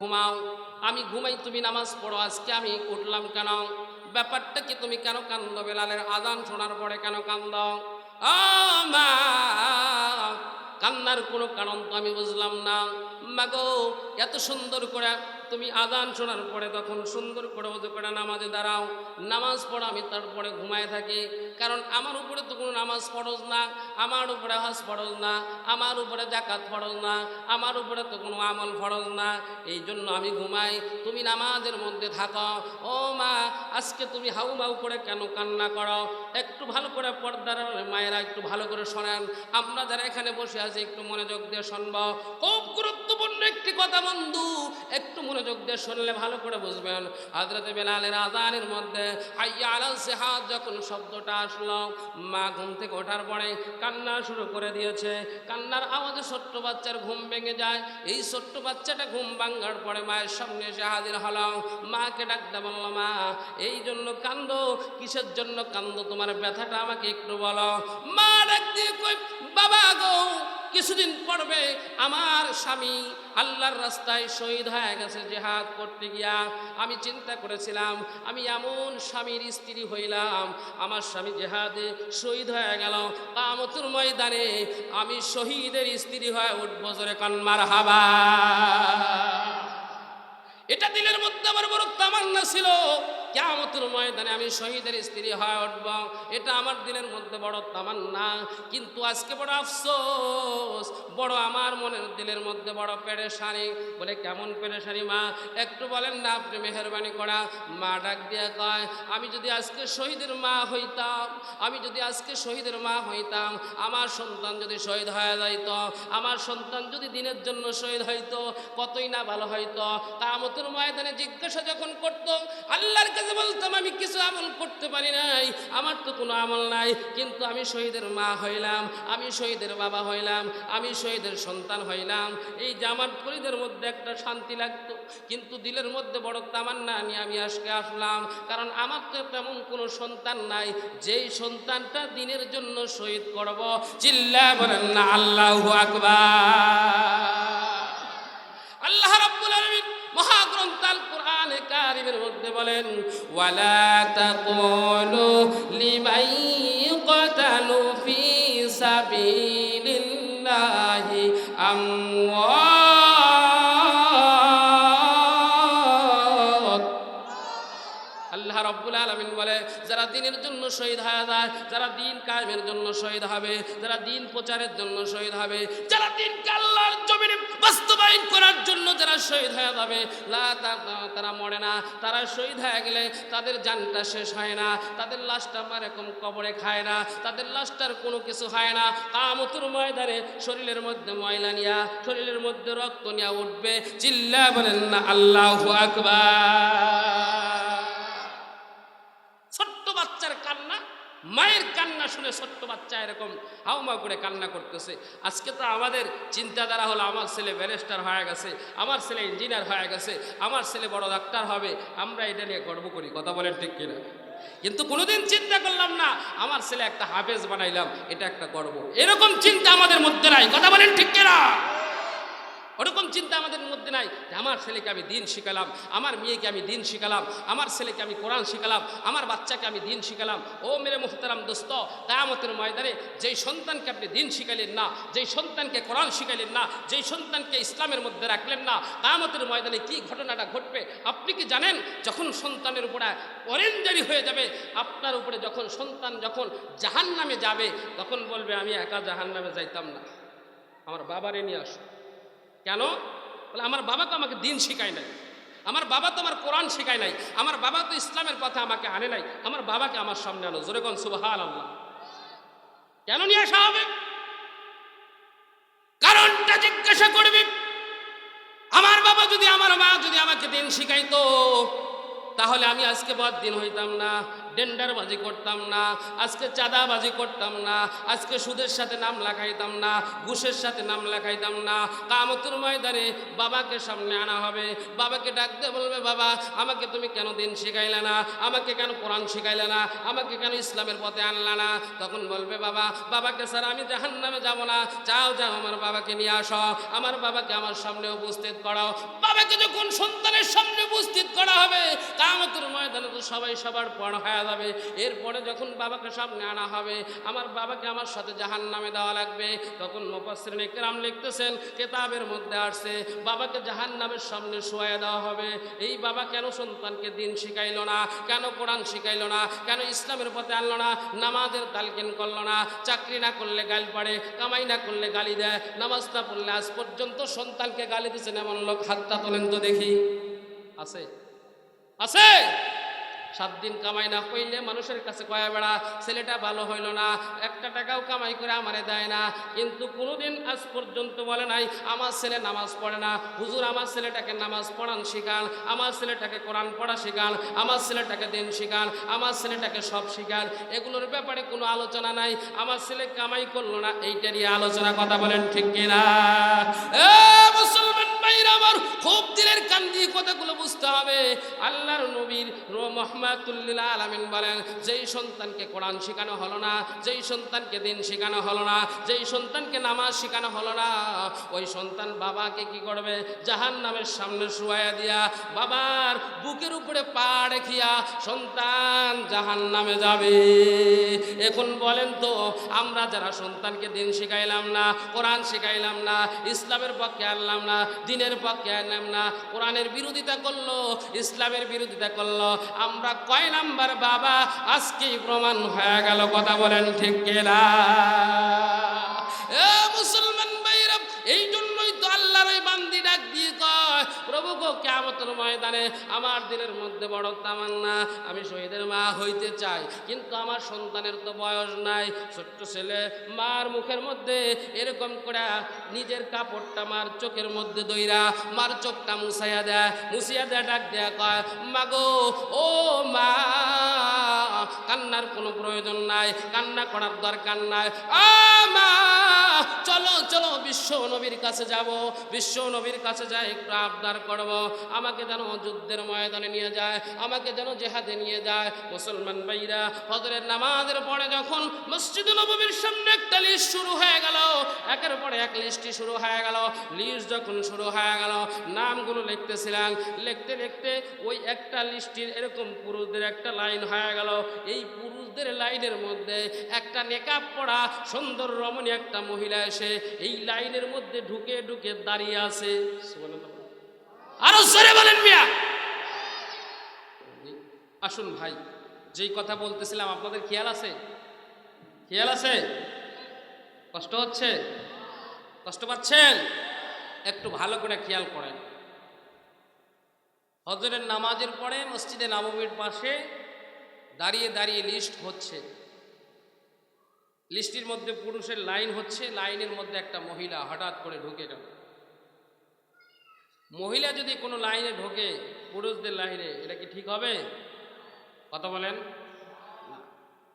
ঘুমাও। আমি ঘুমাই, তুমি নামাজ পড়ো। আজকে আমি উঠলাম কেন? ব্যাপারটা কি তুমি কেন কান্দ বেলালের আজান শোনার পরে কেন কান্দ? মা, কান্নার কোনো কারণ তো আমি বুঝলাম না। মাগো এত সুন্দর করে তুমি আদান শোনার পরে তখন সুন্দর করে ওজু করে নামাজে দাঁড়াও। নামাজ পড়ো, আমি তারপরে ঘুমায় থাকি। কারণ আমার উপরে তো কোনো নামাজ ফরজ না, আমার উপরে হজ ফরজ না, আমার উপরে জাকাত ফরজ না, আমার উপরে তো কোনো আমল ফরজ না, এই জন্য আমি ঘুমাই, তুমি নামাজের মধ্যে থাকো। ও মা, আজকে তুমি হাউ মাউ করে কেন কান্না করো? একটু ভালো করে পর্দার মায়েরা একটু ভালো করে শোনেন। আমরা যারা এখানে বসে আছি, একটু মনোযোগ দিয়ে শুনব। খুব গুরুত্বপূর্ণ একটি কথা বন্ধু, একটু মনোযোগ দিয়ে শুনলে ভালো করে বুঝবেন। হাজরতে বেলালের আজানের মধ্যে, হাইয়া আলাল সেহাদ যখন শব্দটা আসলো। মা ঘুম থেকে ওঠার পরে কান্না শুরু করে দিয়েছে। কান্নার আওয়াজে ছোট্ট বাচ্চার ঘুম ভেঙে যায়। এই ছোট্ট বাচ্চাটা ঘুম ভাঙ্গার পরে মায়ের সামনে এসে হাজির হল। মাকে ডাকতে বলল, মা, এই জন্য কান্দ কিসের জন্য কান্দ তোমার ব্যথাটা আমাকে একটু বলো। মা ডাক দিয়ে কই বাবা গো কিছুদিন পড়বে আমার স্বামী আল্লাহর রাস্তায় শহীদ হয়ে গেছে জেহাদ করতে গিয়া। আমি চিন্তা করেছিলাম, আমি এমন স্বামীর স্ত্রী হইলাম, আমার স্বামী জেহাদে শহীদ হয়ে গেল। কামতুর ময়দানে আমি শহীদের স্ত্রী হয়ে উঠবো জোরে কন্মার হাবা এটা দিলের মধ্যে আমার বড় তামান্না ছিল। কেমতের ময়দানে আমি শহীদের স্ত্রী হয়ে উঠব। এটা আমার দিনের মধ্যে বড় তামান্না। কিন্তু আজকে বড় আফসোস, বড় আমার মনের দিলের মধ্যে বড় পেরেশানি। বলে, কেমন পেরেশানি মা? একটু বলেন না, আপনি মেহরবানি করা। মা ডাক দিয়ে কয়, আমি যদি আজকে শহীদের মা হইতাম, আমি যদি আজকে শহীদের মা হইতাম, আমার সন্তান যদি শহীদ হয়ে যাইত, আমার সন্তান যদি দিনের জন্য শহীদ হইতো, কতই না ভালো হইতো। কামতের ময়দানে জিজ্ঞাসা যখন করতো, আল্লাহর কাছে বলতাম, আমি কিছু আমল করতে পারি নাই, আমার তো কোনো আমল নাই, কিন্তু আমি শহীদের মা হইলাম, আমি শহীদের বাবা হইলাম, আমি শহীদের সন্তান হইলাম। এই যে আমার পরিদের মধ্যে একটা শান্তি লাগতো, কিন্তু দিলের মধ্যে বড় তামান্না নিয়ে আমি আজকে আসলাম, কারণ আমার তো তেমন কোনো সন্তান নাই, যেই সন্তানটা দিনের জন্য শহীদ করব, চিল্লা বলেন না, আল্লাহ আকবার। আল্লাহ রাব্বুল আলামিন মহাগ্রন্থ কারিমের মধ্যে বলেন ওয়ালা তাকুলু লিমান ইউকতালু ফি সাবিলিল্লাহি আমওয়াত আলমিন বলে, যারা দিনের জন্য শহীদ হয়ে যায়, যারা দিন কায়েমের জন্য শহীদ হবে, যারা দিন প্রচারের জন্য শহীদ হবে, যারা দিনকে আল্লাহর জমিনে বাস্তবায়ন করার জন্য যারা শহীদ হয়ে যাবে তারা মরে না। তারা শহীদ হয়ে গেলে তাদের জানটা শেষ হয় না, তাদের লাশটা এরকম কবরে খায় না, তাদের লাশটার কোনো কিছু হয় না। কামতুর ময়দানে শরীরের মধ্যে ময়লা নিয়া, শরীরের মধ্যে রক্ত নিয়ে উঠবে, চিল্লা বলেন না, আল্লাহ আকবার। মায়ের কান্না শুনে ছোট্ট বাচ্চা এরকম হাউমা করে কান্না করতেছে। আজকে তো আমাদের চিন্তাধারা হলো, আমার ছেলে ব্যারিস্টার হয়ে গেছে, আমার ছেলে ইঞ্জিনিয়ার হয়ে গেছে, আমার ছেলে বড় ডাক্তার হবে, আমরা এটা নিয়ে গর্ব করি, কথা বলেন ঠিক কিনা? কিন্তু কোনোদিন চিন্তা করলাম না, আমার ছেলে একটা হাফেজ বানাইলাম, এটা একটা গর্ব। এরকম চিন্তা আমাদের মধ্যে নাই, কথা বলেন ঠিক কিনা? ওরকম চিন্তা আমাদের মধ্যে নাই যে আমার ছেলেকে আমি দিন শিখালাম, আমার মেয়েকে আমি দিন শিখালাম, আমার ছেলেকে আমি কোরআন শিখালাম, আমার বাচ্চাকে আমি দিন শিখালাম। ও মেরে মুহতারাম দোস্ত, কায়ামতের ময়দানে যেই সন্তানকে আপনি দিন শিখালেন না, যেই সন্তানকে কোরআন শিখালেন না, যেই সন্তানকে ইসলামের মধ্যে রাখলেন না, কায়ামতের ময়দানে কি ঘটনাটা ঘটবে? আপনি কি জানেন? যখন সন্তানের উপরে অরেঞ্জারি হয়ে যাবে, আপনার উপরে যখন সন্তান যখন জাহান নামে যাবে, তখন বলবে, আমি একা জাহান নামে যাইতাম না। আমার বাবারে নিয়ে আসো। কেন? বলে, আমার বাবা তো আমাকে দিন শিখায় নাই। আমার বাবা তো আমার কোরআন শেখায় নাই। আমার বাবা তো ইসলামের পথে আমাকে আনে নাই। আমার বাবাকে আমার সামনে আনো। জোরে কোন সুবাহান আল্লাহ কেন নিয়ে আসা হবে? কারণটা জিজ্ঞাসা করবি। আমার বাবা যদি আমার মা যদি আমাকে দিন শিখাইতো, তাহলে আমি আজকে বদ দিন হইতাম না। ডেন্ডারবাজি করতাম না, আজকে চাঁদাবাজি করতাম না, আজকে সুদের সাথে নাম লেখাইতাম না, ঘুষের সাথে নাম লেখাইতাম না। কামতুর ময়দানে বাবাকে সামনে আনা হবে, বাবাকে ডাকতে বলবে, বাবা, আমাকে তুমি কেন দিন শিখাইলে না? আমাকে কেন কোরআন শিখাইলে না? আমাকে কেন ইসলামের পথে আনলে না? তখন বলবে, বাবা, বাবাকে স্যার আমি জাহান নামে যাব না। চাও যাও, আমার বাবাকে নিয়ে আসো। আমার বাবাকে আমার সামনে উপস্থিত করাও। বাবাকে যখন সন্তানের সামনে উপস্থিত করা হবে, কামতের ময়দানে তো সবাই সবার পণ হয়ে যাবে। এরপরে যখন বাবাকে সামনে আনা হবে, আমার বাবাকে আমার সাথে জাহান নামে দেওয়া লাগবে। তখন মুফাসসিরিন একরাম লিখতেছেন, কেতাবের মধ্যে আসছে, বাবাকে জাহান নামের সামনে শোয়া দেওয়া হবে। এই বাবা কেন সন্তানকে দিন শিখাইলো না? কেন কোরআন শিখাইলো না? কেন ইসলামের পথে আনলো না? নামাজের তালকিন করল না? চাকরি না করলে গাল পাড়ে কামাই না করলে গালি দেয়। নামাজ না পড়লে আজ পর্যন্ত সন্তানকে গালি দিচ্ছেন এমন লোক। হাতটা তোলেন তো দেখি। আছে? আছে? সাত দিন কামাই না হইলে মানুষের কাছে কয়া বেড়া, ছেলেটা ভালো হইল না, একটা টাকাও কামাই করে আমারে দেয় না। কিন্তু কোনোদিন আজ পর্যন্ত বলে নাই, আমার ছেলে নামাজ পড়ে না। হুজুর, আমার ছেলেটাকে নামাজ পড়ান শিখান, আমার ছেলেটাকে কোরআন পড়া শিখান, আমার ছেলেটাকে দিন শিখান, আমার ছেলেটাকে সব শিখান। এগুলোর ব্যাপারে কোনো আলোচনা নাই। আমার ছেলে কামাই করল না, এইটা নিয়ে আলোচনা, কথা বলেন ঠিক কিনা? মুসলমান ভাইরা আমার খুব দিলের কান কথাগুলো বুঝতে হবে। আল্লাহর নবীর রহমাতুল্লিল আলামিন বলেন, যেই সন্তানকে কোরআন শেখানো হলো না, যেই সন্তানকে দিন শেখানো হলো না, যেই সন্তানকে নামাজ শেখানো হলো না, ওই সন্তান বাবাকে কি করবে? জাহান নামের সামনে শুয়াইয়া দিয়া বাবার বুকের উপরে পা রেখিয়া সন্তান জাহান নামে যাবে। এখন বলেন তো, আমরা যারা সন্তানকে দিন শিখাইলাম না, কোরআন শিখাইলাম না, ইসলামের পক্ষে আনলাম না দিনের পক্ষে আনলাম না। কোরআনের বিরোধিতা করল, ইসলামের বিরোধিতা করল। আমরা কয় নাম্বার বাবা? আজকেই প্রমাণ হয়ে গেল, কথা বলেন ঠিক কিনা? কেমতের ময়দানে আমার দিলের মধ্যে বড় তামান্না। আমি শহীদের মা হইতে চাই, কিন্তু আমার সন্তানের তো বয়স নাই। ছোট্ট ছেলে, মার মুখের মধ্যে এরকম করে নিজের কাপড়টা মার চোখের মধ্যে দইরা, মার চোখটা মুছাইয়া দেয়। মুছিয়া দেয়, ডাক দেয়া কয়, মাগো, ও মা, কান্নার কোনো প্রয়োজন নাই, কান্না করার দরকার নাই। আ মা, চলো চলো বিশ্ব নবীর কাছে যাব বিশ্ব নবীর কাছে যাই, একটু আবদার করব। আমাকে যেন যুদ্ধের ময়দানে নিয়ে যায়, আমাকে যেন জেহাদে নিয়ে যায়। মুসলমান ভাইরা, হজরের নামাজের পরে যখন মসজিদ নবীর সামনে একটা লিস্ট শুরু হয়ে গেল, একের পরে এক লিস্টটি শুরু হয়ে গেল। লিস্ট যখন শুরু হয়ে গেল, নামগুলো লিখতেছিলাম। লিখতে লিখতে ওই একটা লিস্টির এরকম পুরুষদের একটা লাইন হয়ে গেল। এই পুরুষদের লাইনের মধ্যে একটা নেকাব পড়া সুন্দর রমণী একটা মহিলা এসে এই লাইনের মধ্যে ঢুকে ঢুকে দাঁড়িয়ে আছে। আরও জোরে বলেন মিয়া। আসুন ভাই, যেই কথা বলতেছিলাম, আপনাদের খেয়াল আছে? খেয়াল আছে? কষ্ট হচ্ছে? কষ্ট পাচ্ছেন? একটু ভালো করে খেয়াল করেন। হজরের নামাজের পরে মসজিদে নবমীর পাশে দাঁড়িয়ে দাঁড়িয়ে লিস্ট হচ্ছে। লিস্টির মধ্যে পুরুষের লাইন হচ্ছে, লাইনের মধ্যে একটা মহিলা হঠাৎ করে ঢুকে গেল। মহিলা যদি কোনো লাইনে ঢোকে, পুরুষদের লাইনে, এটা কি ঠিক হবে? কথা বলেন।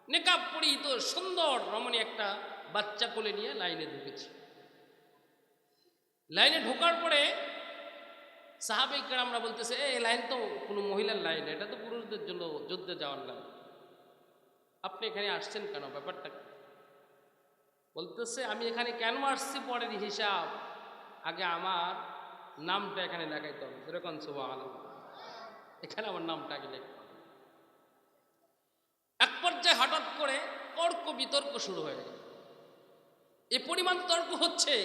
নেকাব পরিহিত সুন্দর রমণী একটা বাচ্চা কোলে নিয়ে লাইনে ঢুকেছে। লাইনে ঢোকার পরে সাহাবিক আমরা বলতেছে এই লাইন তো কোনো মহিলার লাইন, এটা তো পুরুষদের জন্য যুদ্ধে যাওয়ার লাইন। আপনি এখানে আসছেন কেন? ব্যাপারটা বলতেছে, আমি এখানে কেন আসছি পরের হিসাব? আগে আমার নামটা এখানে লেখাইতে হবে। যেরকম সুবাহ এখানে আমার নামটা আগে এক পর্যায়ে হঠাৎ করে তর্ক বিতর্ক শুরু হয়ে গেল। এ পরিমাণ তর্ক হচ্ছে।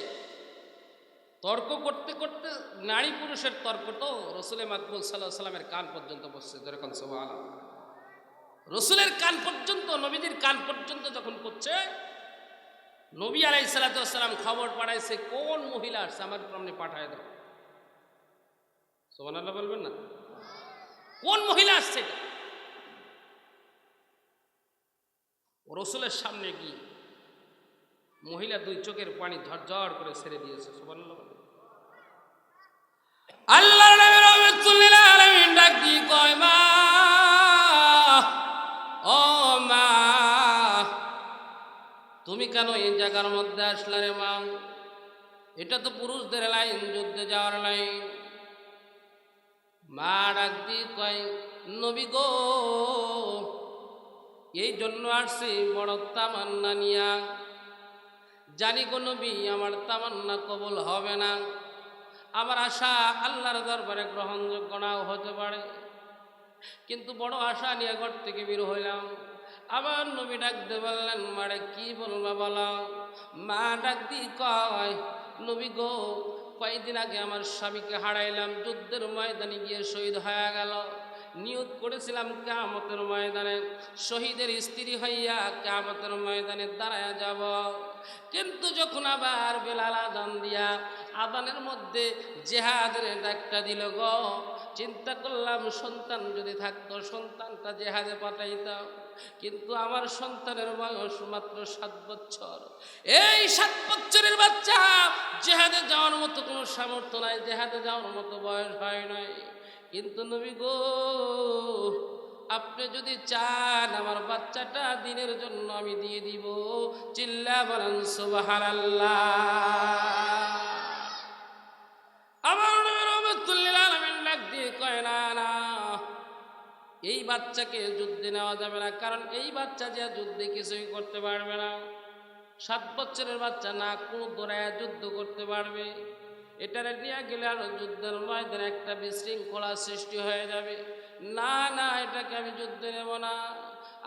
তর্ক করতে করতে নারী পুরুষের তর্ক তো রসুলের মাকবুল সাল্লাহ সাল্লামের কান পর্যন্ত বসছে যেরকম সোহান রসুলের কান পর্যন্ত নবীদের কান পর্যন্ত যখন করছে নবী আলাই সাল্লাম খবর পাঠাইছে, কোন মহিলা আসছে? আমার সামনে পাঠায় দাও। সোমান আল্লাহ বলবেন না? কোন মহিলা আসছে রসুলের সামনে গিয়ে মহিলা দুই চোখের পানি ঝরঝর করে ছেড়ে দিয়েছে সোমান আল্লাহ আল্লাহ কয়, মা মা, তুমি কেন এই জায়গার মধ্যে আসলে রে মা? এটা তো পুরুষদের লাইন, যুদ্ধে যাওয়ার লাইন। মা ডাক দিয়ে কয়, নবী গো, এই জন্য আসছি বড় তামান্না নিয়া। জানি গো নবী, আমার তামান্না কবল হবে না। আমার আশা আল্লাহর দরবারে গ্রহণযোগ্য নাও হতে পারে। কিন্তু বড় আশা নিয়ে ঘর থেকে বের হইলাম। আবার নবী ডাক দিয়ে বললেন, মারে কি বলবা বলো? মা ডাক দিয়ে কয়, নবী গো কয়েকদিন আগে আমার স্বামীকে হারাইলাম, যুদ্ধের ময়দানে গিয়ে শহীদ হয়ে গেল। নিয়োগ করেছিলাম কামতের ময়দানে। শহীদের স্ত্রী হইয়া কামতের ময়দানে দাঁড়ায় যাব। কিন্তু যখন আবার বেলাল আদান দিয়া আদানের মধ্যে জেহাদের ডাকটা দিল গ, চিন্তা করলাম সন্তান যদি থাকতো, সন্তানটা জেহাদে পাঠাইতাম। কিন্তু আমার সন্তানের বয়স মাত্র সাত বছর। এই সাত বছরের বাচ্চা জেহাদে যাওয়ার মতো কোনো সামর্থ্য নাই, জেহাদে যাওয়ার মতো বয়স হয় নাই। কিন্তু নবী গো, আপনি যদি চান আমার বাচ্চাটা দিনের জন্য আমি দিয়ে দিব, চিল্লা বলেন সুবহানাল্লাহ। বাচ্চাকে যুদ্ধে নেওয়া যাবে না, কারণ এই বাচ্চা যে যুদ্ধে কিছুই করতে পারবে না। সাত বছরের বাচ্চা না কোনো দৌড়ায় যুদ্ধ করতে পারবে। এটারে নিয়ে গেলে আরও যুদ্ধের ময়দানে একটা বিশৃঙ্খলা সৃষ্টি হয়ে যাবে। না না, এটাকে আমি যুদ্ধে নেব না।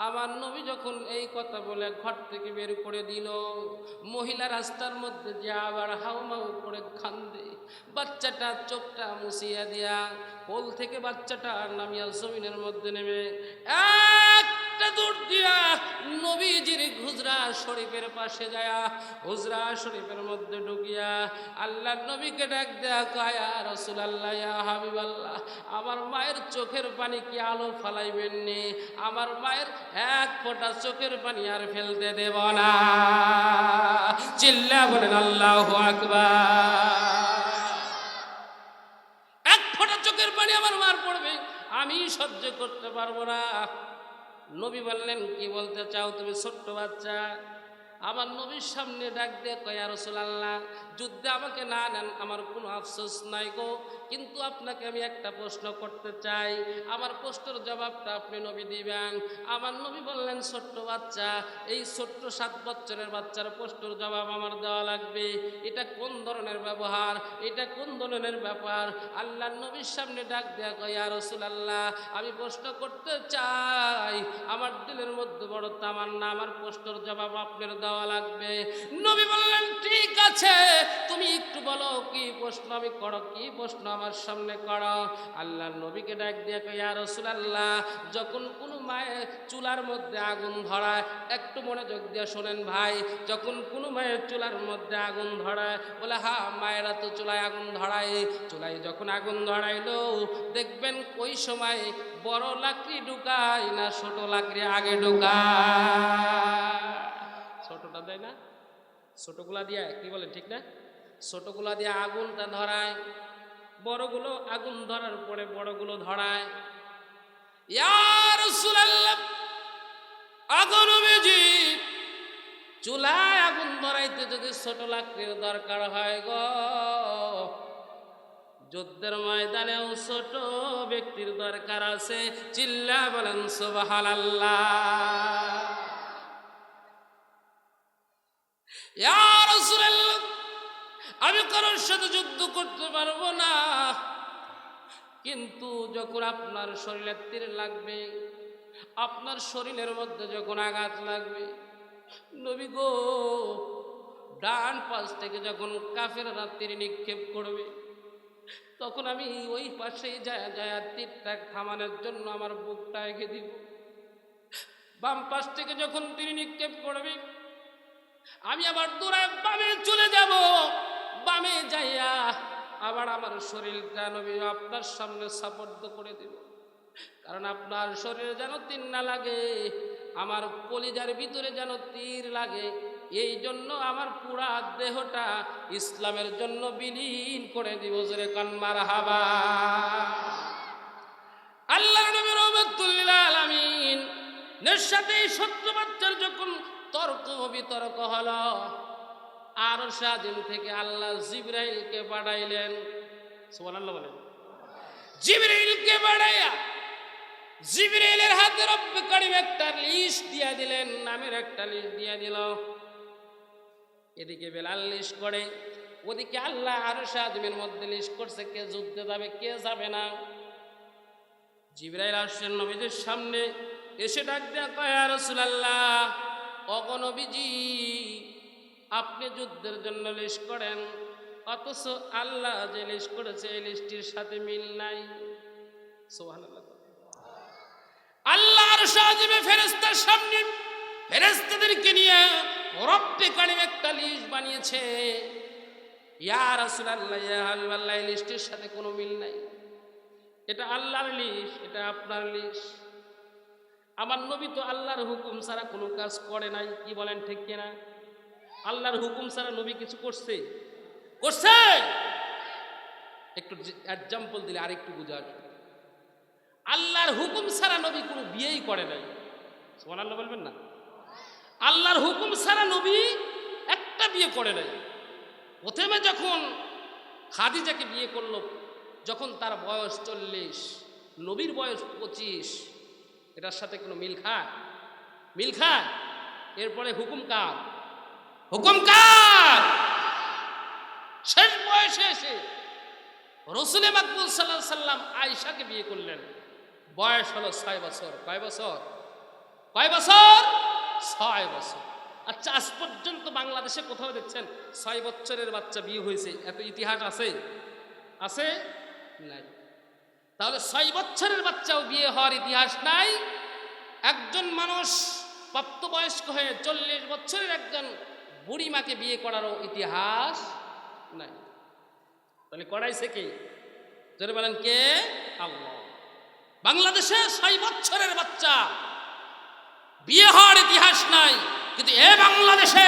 আমার নবী যখন এই কথা বলে ঘর থেকে বের করে দিল, মহিলা রাস্তার মধ্যে যে আবার হাউমাউ করে খান্দে বাচ্চাটা চোখটা মুছিয়া দিয়া কোল থেকে বাচ্চাটা নামিয়া জমিনের মধ্যে নেমে একটা দূর দিয়া নবীজির হুজরা শরীফের পাশে যায়া হুজরা শরীফের মধ্যে ঢুকিয়া আল্লাহ নবীকে ডাক দেয়া কয়া রসুল আল্লাহ হাবিব আল্লাহ আমার মায়ের চোখের পানি কি আলো ফালাইবেন নি? আমার মায়ের এক ফোঁটা চোখের পানি আর ফেলতে দেব না। চিল্লা বলেন, আল্লাহ আকবার। পানি আমার মার পড়বে। আমি সহ্য করতে পারব না। নবী বললেন, কি বলতে চাও তুমি ছোট্ট বাচ্চা? আমার নবীর সামনে ডাক দিয়ে কয়া রসুলাল্লাহ, যুদ্ধে আমাকে না নেন, আমার কোনো আফসোস নাই গো। কিন্তু আপনাকে আমি একটা প্রশ্ন করতে চাই। আমার প্রশ্নের জবাবটা আপনি নবী দিবেন। আমার নবী বললেন, ছোট্ট বাচ্চা, এই ছোট্ট সাত বছরের বাচ্চার প্রশ্নের জবাব আমার দেওয়া লাগবে। এটা কোন ধরনের ব্যবহার? এটা কোন ধরনের ব্যাপার? আল্লাহ নবীর সামনে ডাক দেয়া কয়া রসুলাল্লাহ, আমি প্রশ্ন করতে চাই। আমার দিলের মধ্যে বড় তামান্না, আমার প্রশ্নের জবাব আপনার দেওয়া লাগবে। নবী বললেন, ঠিক আছে, তুমি একটু বলো, কি প্রশ্ন? আমি করো, কি প্রশ্ন আমার সামনে করো? আল্লাহ নবীকে ডাক দিয়ে আর রসুলাল্লাহ, যখন কোনো মায়ের চুলার মধ্যে আগুন ধরায়, একটু মনোযোগ দিয়ে শোনেন ভাই, যখন কোনো মায়ের চুলার মধ্যে আগুন ধরায়, বলে, হা, মায়েরা তো চুলায় আগুন ধরায়। চুলায় যখন আগুন ধরাইলো, দেখবেন ওই সময় বড় লাকড়ি ঢুকায় না ছোট লাকড়ি আগে ঢুকায়। ছোটটা দেয় না? ছোটগুলা দিয়ে, কি বলেন, ঠিক না? ছোটগুলা দিয়ে আগুনটা ধরায়, বড়গুলো আগুন ধরার পরে বড়গুলো ধরায়। আগুন চুলায় আগুন ধরাইতে যদি ছোট লাকড়ির দরকার হয় গো, যুদ্ধের ময়দানেও ছোট ব্যক্তির দরকার আছে, চিল্লা বলেন সুবহানাল্লাহ। ইয়া রাসূলুল্লাহ, আমি কারোর সাথে যুদ্ধ করতে পারব না। কিন্তু যখন আপনার শরীরে তীর লাগবে, আপনার শরীরের মধ্যে যখন আঘাত লাগবে, নবী গো, ডান পাশ থেকে যখন কাফের তীর নিক্ষেপ করবে, তখন আমি ওই পাশেই যায় যায় তীরটা থামানোর জন্য আমার বুকটা এগিয়ে দিব। বাম পাশ থেকে যখন তীর নিক্ষেপ করবে আমি আবার দূরায় বামে চলে যাব। বামে যাইয়া আবার আমার শরীরটা নবী আপনার সামনে সাপর্দ করে দিব। কারণ আপনার শরীরে যেন তীর না লাগে, আমার কলিজার ভিতরে যেন তীর লাগে, এই জন্য আমার পুরা দেহটা ইসলামের জন্য বিলীন করে দিব। জোরে কন্মার হাবা আল্লাহ নবী রহমতুল্লাহ আলামিন সাথে সত্য বাচ্চার যখন তর্ক বিতর্ক হলো। আর সাদিন থেকে আল্লাহ জিব্রাইলকে সুবহানাল্লাহ বলেন। জিব্রাইলকে পাঠাইয়া জিব্রাইলের হাতে রব্বে করিম একটা লিস্ট দিয়া দিলেন, নামের একটা লিস্ট দিয়া দিল। এদিকে বেলাল লিস্ট করে, ওদিকে আল্লাহ আরও সাদিমের মধ্যে লিস্ট করছে, কে যুদ্ধে যাবে, কে যাবে না। জিব্রাইল আসছেন নবীদের সামনে, এসে ডাক দেয়া কয় রসুলাল্লাহ অগনবীজি আপনি যুদ্ধের জন্য লিস্ট করেন, অথচ আল্লাহ যে লিস্ট করেছে, এই লিস্টির সাথে মিল নাই। সুবহানাল্লাহ। আল্লাহর সাজিবে ফেরেস্তার সামনে ফেরেস্তাদেরকে নিয়ে রব্বে কারিম একটা লিস্ট বানিয়েছে। ইয়া রাসূলুল্লাহ, ইয়া হাবিবাল্লাহ, এই লিস্টের সাথে কোনো মিল নাই। এটা আল্লাহর লিস্ট এটা আপনার লিস্ট আমার নবী তো আল্লাহর হুকুম ছাড়া কোনো কাজ করে নাই। কি বলেন, ঠিক কিনা? আল্লাহর হুকুম ছাড়া নবী কিছু করছে? করছে? একটু এক্সাম্পল দিলে আরেকটু বুঝার আল্লাহর হুকুম ছাড়া নবী কোনো বিয়েই করে নাই। সোমান আল্লাহ বলবেন না? আল্লাহর হুকুম ছাড়া নবী একটা বিয়ে করে নাই। প্রথমে যখন খাদিজাকে বিয়ে করল, যখন তার বয়স চল্লিশ, নবীর বয়স পঁচিশ এটার সাথে কোনো মিল খায়? মিল খায়? এরপরে হুকুম কার? হুকুম কার? শেষ বয়সে এসে রসুলে মাকবুল সাল্লাহ সাল্লাম আয়সাকে বিয়ে করলেন। বয়স হলো ছয় বছর। কয় বছর? কয় বছর? ছয় বছর। আচ্ছা আজ পর্যন্ত বাংলাদেশে কোথাও দেখছেন ছয় বছরের বাচ্চা বিয়ে হয়েছে? এত ইতিহাস আছে? আছে? নাই। তাহলে ছয় বছরের বাচ্চাও বিয়ে হওয়ার ইতিহাস নাই। একজন মানুষ প্রাপ্তবয়স্ক হয়ে চল্লিশ বছরের একজন বুড়ি মাকে বিয়ে করারও ইতিহাস নাই। তাহলে করাইছে কে? জোরে বলেন কে? আল্লাহ। বাংলাদেশে ছয় বছরের বাচ্চা বিয়ে হওয়ার ইতিহাস নাই। কিন্তু এ বাংলাদেশে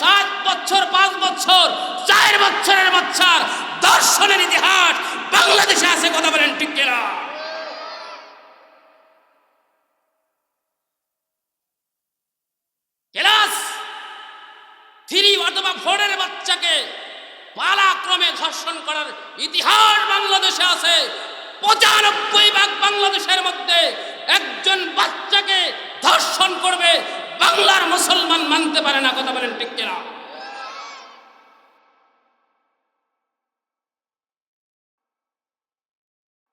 সাত বছর, পাঁচ বছর, চার বছরের বাচ্চার দর্শনের ইতিহাস বাংলাদেশে আছে কথা বলেন ঠিক কিনা ক্লাস ফোরের বাচ্চাকে পালাক্রমে ধর্ষণ করার ইতিহাস বাংলাদেশে আছে। পঁচানব্বই ভাগ বাংলাদেশের মধ্যে একজন বাচ্চাকে ধর্ষণ করবে, বাংলার মুসলমান মানতে পারে